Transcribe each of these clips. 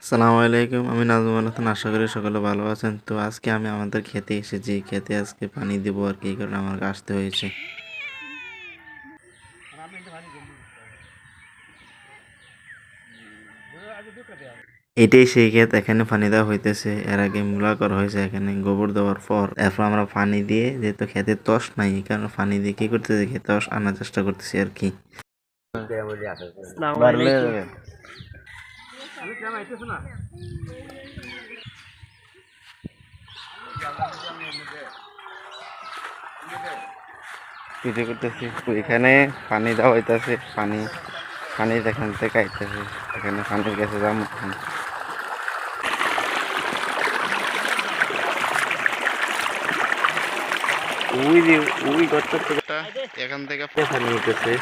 আসসালামু আলাইকুম আমি নাজমুল হাসান আশা করি সকলে ভালো আছেন। তো আজকে আমি আমাদের খেতে এসেছি খেতে আজকে পানি দেবো আর কি কারণে আমাকে আসতে হয়েছে। এটাই সেই ক্ষেত এখানে পানি দেওয়া হইতেছে। এর আগে মূলা করা হয়েছে এখানে গোবর দেওয়ার পর। এরপর আমরা পানি দিয়ে যেহেতু খেতে তস নাই কারণ পানি দিয়ে কি করতেছি? খেতে তস আনার চেষ্টা করতেছি আর কি। করতেছি? এখানে পানি দেওয়া হইতেছে পানি পানি এখান থেকে আইতেছে। এখানে পানির কাছে যাব। ওই এখান থেকে পানি উঠেছে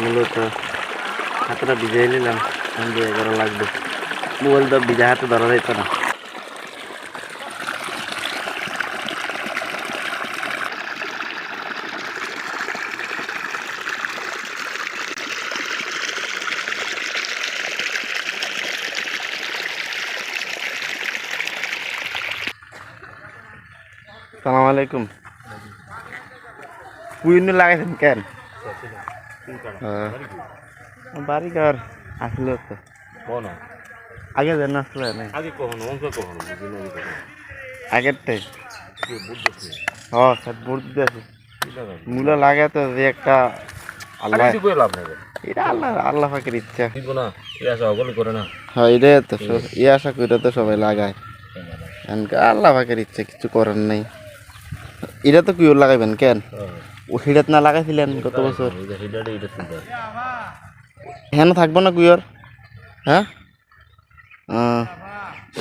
মূলত হাতটা ভিজাই নিলাম লাগবে। মোবাইল তো ভিজা হাতে ধরা না। সালাম আলাইকুম। পুইন লাগাইছেন কেন? হ্যাঁ। বাড়ি ঘর আসলে তো। আগে যেন আসলে নাই আগে কখনো অংশ কখনো বুঝি না কখনো। আগেরটাই কি বুঝতেছি হ স্যার ভোট আছে মূলা লাগে? তো যে একটা আল্লাহ এটা আল্লাহ আল্লাহ ইচ্ছা। করে না। হ্যাঁ এটাই তো এই আশা করে তো সবাই লাগায়। এনকা আল্লাহ ইচ্ছা কিছু করার নাই। এটা তো কিও লাগাইবেন কেন? ও হিডাত না লাগাইছিলেন গত বছর? হেন থাকব না কুইয়র হ্যাঁ?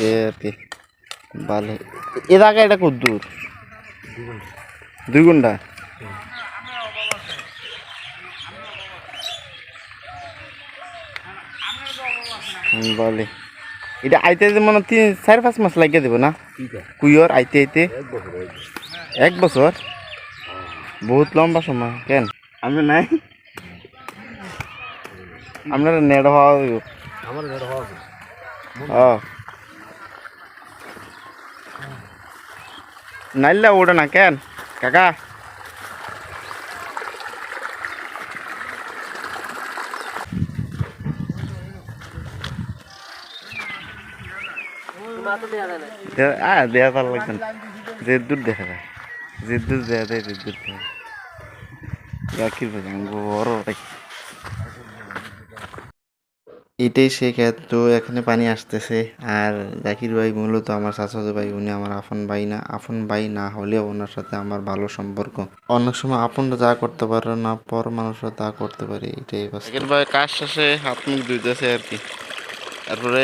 এ আর কি ভালো এ জায়গা এটা কত দূর? দুই ঘণ্টা। বলে। এটা আইতে আইতে মনে হয় তিন চার পাঁচ মাস লাগিয়ে দেবো না? কুইয়র আইতে আইতে? এক বছর? বহুত লম্বা সময় কেন? আমি নাই। আপনার নেট হওয়া হইব। আমার এটা হওয়া উচিত। ও নাইলে ওটা না কেন? কাকা। দে- আ দেয়া ভালো লাগবে না। যে দূর দেখা যায়। যে দূর দেয়া যায় যে দূর দেখা এটাই সে ক্ষেত তো এখানে পানি আসতেছে। আর জাকির ভাই মূলত আমার চাচাতো ভাই উনি আমার আপন ভাই না আপন ভাই না হলেও ওনার সাথে আমার ভালো সম্পর্ক। অনেক সময় আপনরা যা করতে পারে না পর মানুষরা তা করতে পারে এটাই জাকির ভাই কাজ শেষে হাত মুখ ধুইতেছে আর কি। তারপরে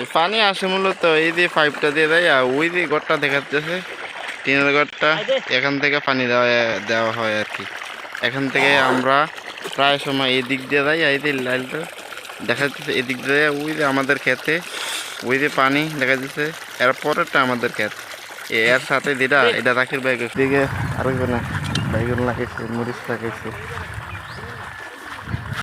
এই পানি আসে মূলত এই দিয়ে পাইপটা দিয়ে দেয় আর ওই দিয়ে ঘরটা দেখাচ্ছে টিনের ঘরটা এখান থেকে পানি দেওয়া দেওয়া হয় আর কি। এখান থেকে আমরা প্রায় সময় এদিক দিক দিয়ে যাই এই দিয়ে লাইনটা দেখা যাচ্ছে এদিক দিয়ে ওই যে আমাদের খেতে ওই যে পানি দেখা যাচ্ছে এর পরেরটা আমাদের খেত। এর সাথে যেটা এটা রাখির বাইক দিকে আরেকজনে বাইগুন লাগাইছে মরিচ লাগাইছে।